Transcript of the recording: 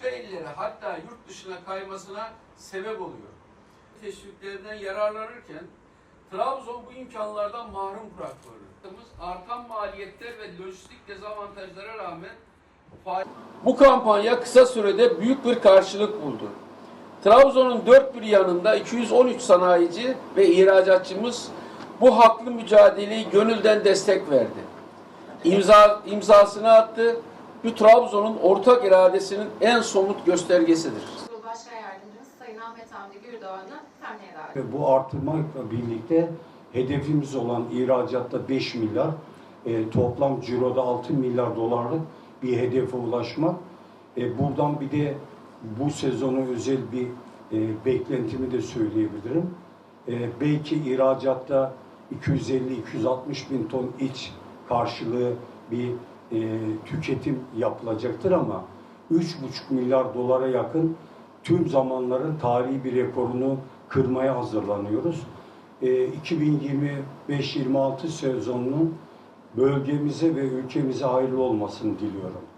ileri hatta yurt dışına kaymasına sebep oluyor. Teşviklerden yararlanırken Trabzon bu imkanlardan mahrum bırakılıyor. Artan maliyetler ve lojistik dezavantajlara rağmen bu kampanya kısa sürede büyük bir karşılık buldu. Trabzon'un dört bir yanında 213 sanayici ve ihracatçımız bu haklı mücadeleyi gönülden destek verdi. İmza, imzasını attı. Bu Trabzon'un ortak iradesinin en somut göstergesidir. Başkan Yardımcımız Sayın Ahmet Hamdi Gürdoğan'ı sahneye davet bu artırmakla birlikte hedefimiz olan ihracatta 5 milyar, e, toplam ciroda 6 milyar dolarlık bir hedefe ulaşmak. E, buradan bir de bu sezonu özel bir e, beklentimi de söyleyebilirim. E, belki ihracatta 250-260 bin ton iç karşılığı bir e, tüketim yapılacaktır ama 3,5 milyar dolara yakın tüm zamanların tarihi bir rekorunu kırmaya hazırlanıyoruz. E, 2025-26 sezonunun bölgemize ve ülkemize hayırlı olmasını diliyorum.